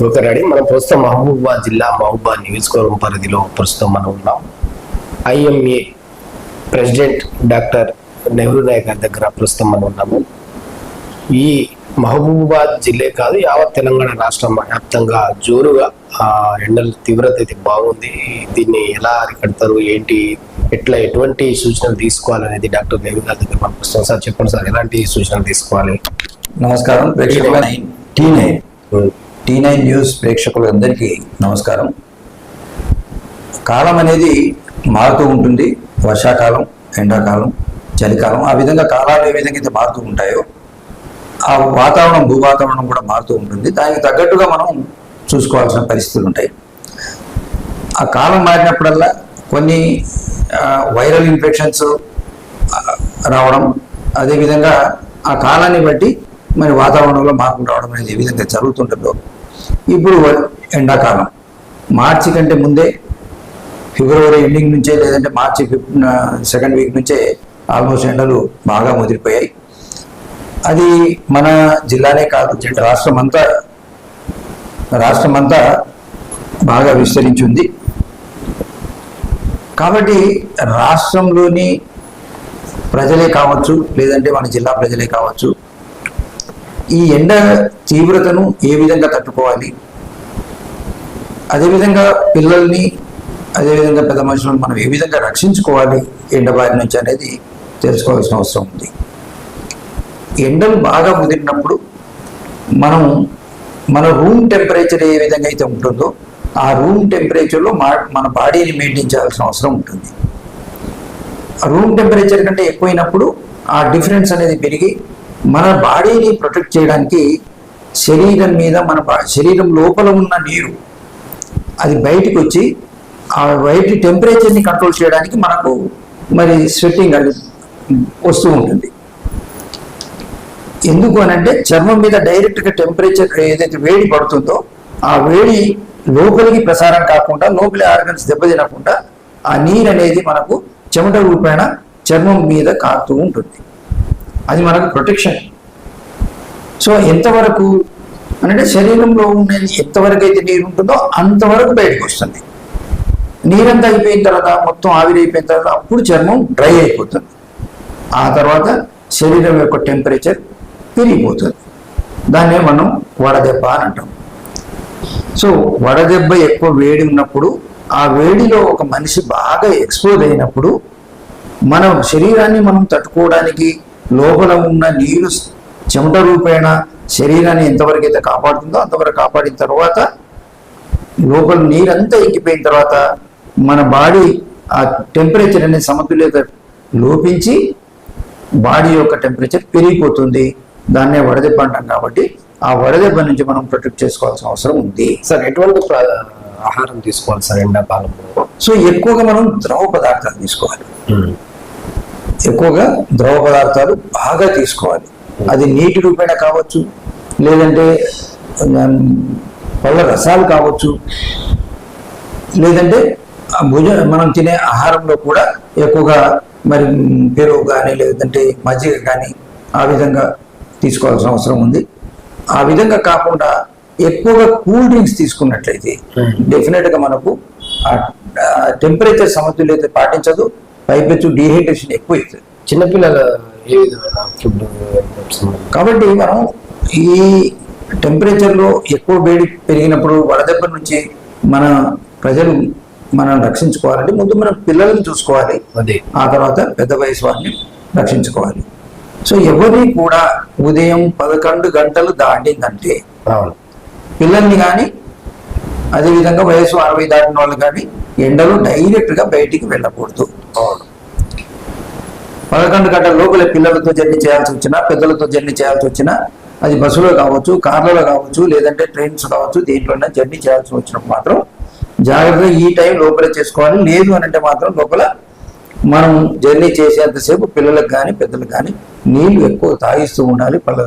Okay ready మనం ప్రస్తుతం మహబూబాబాద్ జిల్లా మహబూబాబాద్ నియోజకవర్గం పరిధిలో ప్రస్తుతం మనం ఉన్నాం. IMA president doctor Nehru Nayak గారి దగ్గర ప్రస్తుతం మనం ఉన్నాము. ఈ మహబూబాబాద్ జిల్లే కాదు యావత్ తెలంగాణ రాష్ట్రం వ్యాప్తంగా జోరుగా ఆ, ఎండల తీవ్రత అయితే బాగుంది. దీన్ని ఎలా అరికడతారు ఏంటి ఎట్లా ఎటువంటి సూచనలు తీసుకోవాలనేది డాక్టర్ నెహ్రూ గారి దగ్గర మనం ప్రస్తుతం సార్ చెప్పండి సార్ ఎలాంటి సూచనలు తీసుకోవాలి? నమస్కారం. ప్రేక్షకుల T nine. T nine news ప్రేక్షకులందరికీ నమస్కారం. కాలం అనేది మారుతూ ఉంటుంది. వర్షాకాలం ఎండాకాలం చలికాలం ఆ విధంగా కాలాలు ఏ విధంగా అయితే మారుతూ ఉంటాయో ఆ వాతావరణం భూవాతావరణం కూడా మారుతూ ఉంటుంది. దానికి తగ్గట్టుగా మనం చూసుకోవాల్సిన పరిస్థితులు ఉంటాయి. ఆ కాలం మారినప్పుడల్లా కొన్ని వైరల్ ఇన్ఫెక్షన్స్ రావడం అదేవిధంగా ఆ కాలాన్ని బట్టి మరి వాతావరణంలో మార్పులు రావడం అనేది ఏ విధంగా జరుగుతుంటుందో ఇప్పుడు ఎండాకాలం. మార్చి కంటే ముందే ఫిబ్రవరి ఎండింగ్ నుంచే లేదంటే మార్చి ఫిఫ్టీన్ సెకండ్ వీక్ నుంచే ఆల్మోస్ట్ ఎండలు బాగా ముదిరిపోయాయి. అది మన జిల్లానే కాదు రాష్ట్రం అంతా రాష్ట్రం అంతా బాగా విస్తరించింది. కాబట్టి రాష్ట్రంలోని ప్రజలే కావచ్చు లేదంటే మన జిల్లా ప్రజలే కావచ్చు ఈ ఎండ తీవ్రతను ఏ విధంగా తట్టుకోవాలి? అదేవిధంగా పిల్లల్ని అదేవిధంగా పెద్ద మనుషులను మనం ఏ విధంగా రక్షించుకోవాలి ఎండ బారి నుంచి అనేది తెలుసుకోవాల్సిన అవసరం ఉంది. ఎండలు బాగా ముదిరినప్పుడు మనం మన రూమ్ టెంపరేచర్ ఏ విధంగా అయితే ఉంటుందో ఆ రూమ్ టెంపరేచర్లో మా మన బాడీని మెయింటైన్ చేయాల్సిన అవసరం ఉంటుంది. రూమ్ టెంపరేచర్ కంటే ఎక్కువైనప్పుడు ఆ డిఫరెన్స్ అనేది పెరిగి మన బాడీని ప్రొటెక్ట్ చేయడానికి శరీరం మీద మన శరీరం లోపల ఉన్న నీరు అది బయటికి వచ్చి ఆ బయట టెంపరేచర్ని కంట్రోల్ చేయడానికి మనకు మరి స్వెట్టింగ్ అది వస్తూ ఉంటుంది. ఎందుకు అని అంటే చర్మం మీద డైరెక్ట్గా టెంపరేచర్ ఏదైతే వేడి పడుతుందో ఆ వేడి లోపలికి ప్రసారం కాకుండా లోపలి ఆర్గన్స్ దెబ్బతినకుండా ఆ నీరు అనేది మనకు చెమట రూపేణ చర్మం మీద కారుతూ ఉంటుంది. అది మనకు ప్రొటెక్షన్ సో ఎంతవరకు అంటే శరీరంలో ఉండేది ఎంతవరకు అయితే నీరు ఉంటుందో అంతవరకు బయటకు వస్తుంది. నీరంతా అయిపోయిన తర్వాత మొత్తం ఆవిరైపోయిన తర్వాత అప్పుడు చర్మం డ్రై అయిపోతుంది. ఆ తర్వాత శరీరం యొక్క టెంపరేచర్ పెరిగిపోతుంది. దాన్నే మనం వడదెబ్బ అని అంటాం. సో వడదెబ్బ ఎక్కువ వేడి ఉన్నప్పుడు ఆ వేడిలో ఒక మనిషి బాగా ఎక్స్పోజ్ అయినప్పుడు మనం శరీరాన్ని మనం తట్టుకోవడానికి లోపల ఉన్న నీరు చెమట రూపేణ శరీరాన్ని ఎంతవరకు అయితే కాపాడుతుందో అంతవరకు కాపాడిన తర్వాత లోపల నీరంతా ఎక్కిపోయిన తర్వాత మన బాడీ ఆ టెంపరేచర్ అనేది సమతుల్యత లోపించి బాడీ యొక్క టెంపరేచర్ పెరిగిపోతుంది. దాన్నే వడదెబ్బ అంటాం కాబట్టి ఆ వడదెబ్బ నుంచి మనం ప్రొటెక్ట్ చేసుకోవాల్సిన అవసరం ఉంది. సార్ ఎటువంటి ఆహారం తీసుకోవాలి సార్ ఎండాకాలంలో? సో ఎక్కువగా మనం ద్రవ పదార్థాలు తీసుకోవాలి. ఎక్కువగా ద్రవ పదార్థాలు బాగా తీసుకోవాలి. అది నీటి రూపేణ కావచ్చు లేదంటే పళ్ళ రసాలు కావచ్చు లేదంటే భుజ మనం తినే ఆహారంలో కూడా ఎక్కువగా మరి పెరుగు కానీ లేదంటే మజ్జిగ కానీ ఆ విధంగా తీసుకోవాల్సిన అవసరం ఉంది. ఆ విధంగా కాకుండా ఎక్కువగా కూల్ డ్రింక్స్ తీసుకున్నట్లయితే Hmm. డెఫినెట్గా మనకు టెంపరేచర్ సమతుల్యత పాటించదు. పైపెచ్చు డిహైడ్రేషన్ ఎక్కువ అవుతుంది. చిన్నపిల్లల ఏ విధమైన ఫుడ్ కాబట్టి మనం ఈ టెంపరేచర్లో ఎక్కువ వేడి పెరిగినప్పుడు వడదెబ్బ నుంచి మన ప్రజలు మనం రక్షించుకోవాలంటే ముందు మనం పిల్లలను చూసుకోవాలి. అదే. ఆ తర్వాత పెద్ద వయసు వారిని రక్షించుకోవాలి. సో ఎవరిని కూడా ఉదయం పదకొండు గంటలు దాటిందంటే అవును. పిల్లల్ని కానీ అదేవిధంగా వయసు అరవై దాటిన వాళ్ళు కానీ ఎండలో డైరెక్ట్గా బయటికి వెళ్ళకూడదు. పదకొండు గంటల లోపల పిల్లలతో జర్నీ చేయాల్సి వచ్చినా పెద్దలతో జర్నీ చేయాల్సి వచ్చినా అది బస్సులో కావచ్చు కార్లలో కావచ్చు లేదంటే ట్రైన్స్ కావచ్చు దేంట్లోనే జర్నీ చేయాల్సి వచ్చినప్పుడు మాత్రం జాగ్రత్తగా ఈ టైం లోపల చేసుకోవాలి. లేదు అని అంటే మాత్రం లోపల మనం జర్నీ చేసేంతసేపు పిల్లలకు కానీ పెద్దలకు కానీ నీళ్ళు ఎక్కువ తాగిస్తూ ఉండాలి పళ్ళ